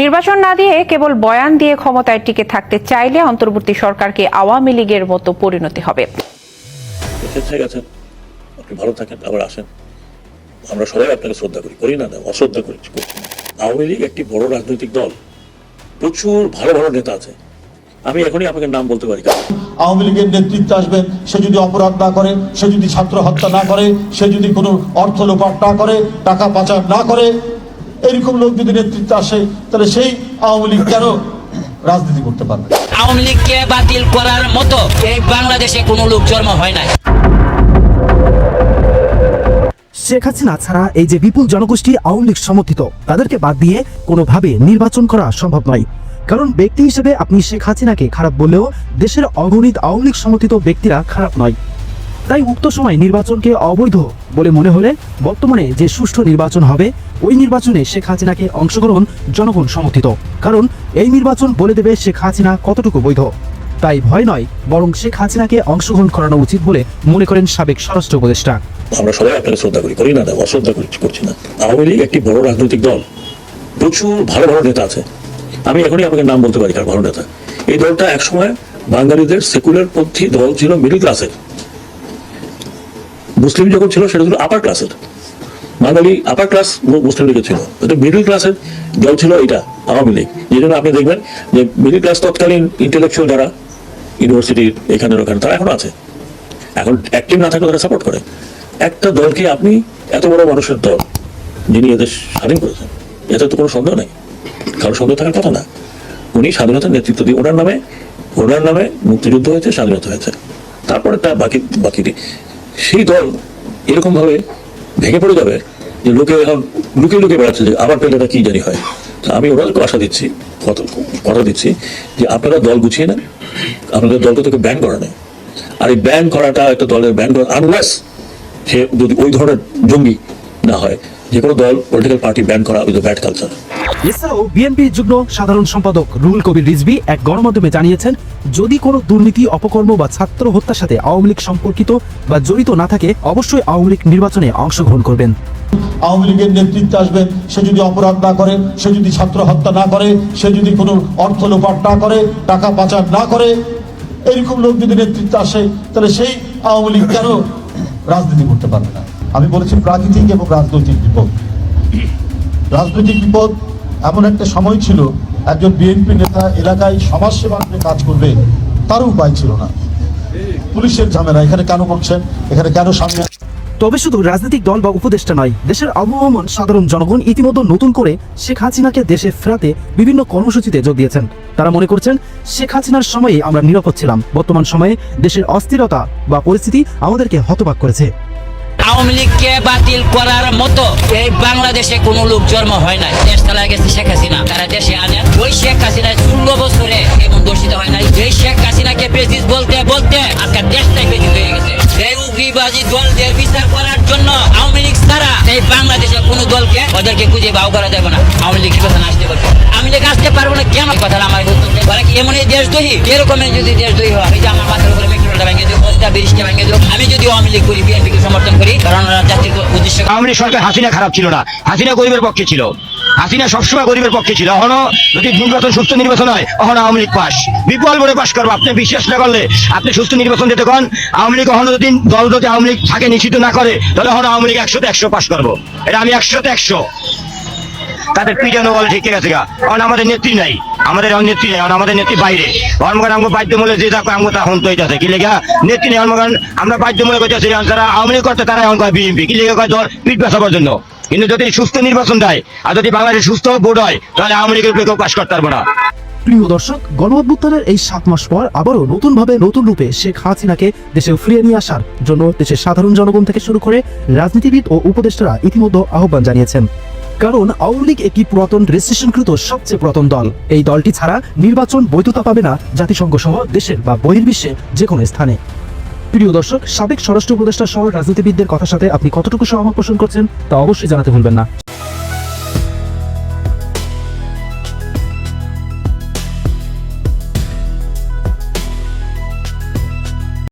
নির্বাচন না দিয়ে কেবল বয়ান দিয়ে ক্ষমতায় টিকে থাকতে চাইলে অন্তর্বর্তী সরকারকে আওয়ামী লীগের মতো পরিণতি হবে। এসেছে গেছেন আপনি ভালো থাকেন আবার আসেন। আমরা সবাই আপনাকে শ্রদ্ধা করি। করি না অশ্রদ্ধা করি আওয়ামী লীগ একটি বড় রাজনৈতিক দল। প্রচুর ভালো ভালো নেতা আছে। আমি এখনই আপনাকে নাম বলতে পারি। আওয়ামী লীগের নেতৃত্বে আসবেন সে যদি অপরাধ না করে সে যদি ছাত্র হত্যা না করে সে যদি কোনো অর্থ লোপাট না করে টাকা পাচার না করে এরকম লোক যদি নেতৃত্বে আসে তাহলে সেই আওয়ামী লীগ কেন রাজনীতি করতে পারবে? আওয়ামী লীগকে বাতিল করার মতো এই বাংলাদেশে কোনো লোক জন্ম হয় নাই। শেখ হাসিনা ছাড়া এই যে বিপুল জনগোষ্ঠী আওয়ামী লীগ সমর্থিত তাদেরকে বাদ দিয়ে কোনোভাবে নির্বাচন করা সম্ভব নয়। কারণ ব্যক্তি হিসেবে আপনি শেখ হাসিনাকে খারাপ বললেও দেশের অগণিত আওয়ামী লীগ সমর্থিত ব্যক্তিরা খারাপ নয়। তাই উক্ত সময় নির্বাচনকে অবৈধ বলে মনে হলে বর্তমানে যে সুষ্ঠু নির্বাচন হবে, ওই নির্বাচনে শেখ হাসিনাকে অংশগ্রহণ জনগণ সমর্থিত। কারণ এই নির্বাচন বলে দেবে শেখ হাসিনা কতটুকু বৈধ। তাই ভয় নয়, বরং শেখ হাসিনাকে অংশগ্রহণ করানো উচিত বলে মনে করেন সাবেক স্বরাষ্ট্র উপদেষ্টা। আমরা সবাই আপনাকে শ্রদ্ধা করি করি না অশ্রদ্ধা করি, করছি না। আওয়ামী লীগ একটি বড় রাজনৈতিক দল। প্রচুর ভালো ভালো নেতা আছে। আমি এখনই আপনাকে নাম বলতে পারি কার ভালো নেতা। এই দলটা একসময় বাঙালিদের সেকুলার পন্থী দল ছিল, মিডল ক্লাসের। মুসলিম যখন ছিল, সেটা ছিল আপার ক্লাসের বাঙালি আপার ক্লাস মুসলিম লীগের ছিল। এটা মিডল ক্লাসের দল ছিল এটা, আওয়ামী লীগ। এই জন্য আপনি দেখবেন যে মিডল ক্লাস তৎকালীন ইন্টেলেকচুয়াল যারা ইউনিভার্সিটির এখানে ওখানে তারা এখন আছে। এখন অ্যাক্টিভ না থাকলে তারা সাপোর্ট করে। একটা দলকে আপনি এত বড় মানুষের দল, যিনি এদের স্বাধীন করেছেন, এতে তো কোনো সন্দেহ নেই। কারও সন্দেহ থাকার কথা না। উনি স্বাধীনতার নেতৃত্ব দিয়ে, ওনার নামে ওনার নামে মুক্তিযুদ্ধ হয়েছে, স্বাধীনতা হয়েছে। তারপরে তা বাকি বাকিটি। সেই দল এরকম ভাবে ভেঙে পড়ে যাবে যে লোকে এখন লুকে লুকে বেড়াচ্ছে যে আবার পেলে কি জানি হয়। তা আমি ওনাদেরকে আশা দিচ্ছি কথা কথা দিচ্ছি যে আপনারা দল গুছিয়ে নেন, আপনাদের দলকে তোকে ব্যান করা নেই। আর এই ব্যান করাটা একটা দলের ব্যান করা আনলেস সে যদি ওই ধরনের জঙ্গি না হয়। যে কোনো দল পলিটিক্যাল পার্টি ব্যান করা উইথ ব্যাড কালচার এছাড়াও বিএনপি যুগ্ম সাধারণ সম্পাদক রুহুল কবির রিজভি এক গণমাধ্যমে জানিয়েছেন যদি কোনো দুর্নীতি অপকর্ম বা ছাত্র হত্যার সাথে আওয়ামী লীগ সম্পর্কিত বা জড়িত না থাকে অবশ্যই আওয়ামী লীগ নির্বাচনে অংশগ্রহণ করবেন। আওয়ামী লীগের নেতৃত্বে আসবেন সে যদি অপরাধ না করে সে যদি ছাত্র হত্যা না করে সে যদি কোনো অর্থ লোপাট না করে টাকা পাচার না করে এরকম লোক যদি নেতৃত্বে আসে তাহলে সেই আওয়ামী লীগ কেন রাজনীতি করতে পারবে না? আমি বলেছি প্রাকৃতিক এবং রাজনৈতিক বিপদ। রাজনৈতিক বিপদ এমন একটা সময় ছিল, একজন বিএনপি নেতা এলাকায় সমাজসেবা নিয়ে কাজ করবে তারও উপায় ছিল না। পুলিশের ঝামেলা, এখানে কেন করছেন এখানে কেন সামনে তবে শুধু রাজনৈতিক দল বা উপদেষ্টা নয়, দেশের আবহমান সাধারণ জনগণ ইতিমধ্যে নতুন করে শেখ হাসিনাকে দেশে ফেরাতে বিভিন্ন কর্মসূচিতে যোগ দিয়েছেন। তারা মনে করছেন, শেখ হাসিনার সময়ে আমরা নিরাপদ ছিলাম। বর্তমান সময়ে দেশের অস্থিরতা বা পরিস্থিতি আমাদেরকে হতবাক করেছে। আওয়ামী লীগকে বাতিল করার মতো এই বাংলাদেশে কোনো লোক জন্ম হয় নাই। দেশ চালা গেছে শেখ হাসিনা। তারা দেশে আনেন ওই শেখ হাসিনা ষোলো বছরে এমন দর্শিত হয় নাই। এই শেখ হাসিনাকে প্রেসিস বলতে বলতে আজকে দেশটাই প্রেসিস হয়ে গেছে। উগ্রিবাজি দলদের বিচার করার জন্য আওয়ামী লীগ ছাড়া এই বাংলাদেশে কোনো দলকে ওদেরকে খুঁজে বাউ করা যাবে না। আওয়ামী লীগ নির্বাচন আসতে পারবে? আওয়ামী লীগ আসতে পারব না কেন? কথা আমার এমন এই দেশদ্রোহী? এরকমের যদি দেশদ্রোহী হয়, এই যে আমার মাথার উপরে ভেঙে ভেঙে আমি আওয়ামী লীগ করি, বিএনপিকে সমর্থন করি, কারণ জাতির উদ্দেশ্য আওয়ামী লীগ সরকার হাসিনা খারাপ ছিল না। হাসিনা গরিবের পক্ষে ছিল। হাসিনা সবসময় গরিবের পক্ষে ছিল। যদি নির্বাচন সুস্থ নির্বাচন হয় আওয়ামী লীগ পাস। বিপুল পাস করব, আপনি বিশ্বাস না করলে আপনি সুস্থ নির্বাচন দিতে কন। আওয়ামী লীগ এখনও যদি দল যদি আওয়ামী লীগ থাকে, নিশ্চিত না করে, তাহলে এখন আওয়ামী লীগ একশোতে একশো পাস করব। এটা আমি একশোতে একশো। তাদের পিটানো বলে ঠিক আছে গা। কারণ আমাদের নেত্রী নাই। আমাদের নেত্রী নাই আমাদের নেত্রী বাইরে। ধর্মগান আমাকে বাধ্য মূল্যে যে দেখো আমাকে তো আছে কি লেগা? নেত্রী নেই ধর্মগান আমরা বাধ্য মূল্য করতেছি যারা আওয়ামী লীগ করতে তারা এখন কয় বিএনপি। কি লেগে কয়? ধর পিঠ বাঁচাবার জন্য। কিন্তু যদি সুস্থ নির্বাচন দেয়, আর যদি বাংলাদেশ সুস্থ বোর্ড হয়, তাহলে আওয়ামী লীগের উপরে কেউ পাশ করতে পারব না। প্রিয় দর্শক গণঅভ্যুত্থানের এই সাত মাস পর আবারও নতুনভাবে নতুন রূপে শেখ হাসিনাকে দেশে ফিরিয়ে নিয়ে আসার জন্য দেশের সাধারণ জনগণ থেকে শুরু করে রাজনীতিবিদ ও উপদেষ্টারা ইতিমধ্যে আহ্বান জানিয়েছেন। কারণ আওয়ামী লীগ একটি পুরাতন রেজিস্ট্রেশনকৃত সবচেয়ে পুরাতন দল। এই দলটি ছাড়া নির্বাচন বৈধতা পাবে না জাতিসংঘ সহ দেশের বা বহির্বিশ্বে যে কোনো স্থানে। প্রিয় দর্শক, সাবেক স্বরাষ্ট্র উপদেষ্টা সহ রাজনীতিবিদদের কথার সাথে আপনি কতটুকু সহমত পোষণ করছেন তা অবশ্যই জানাতে ভুলবেন না।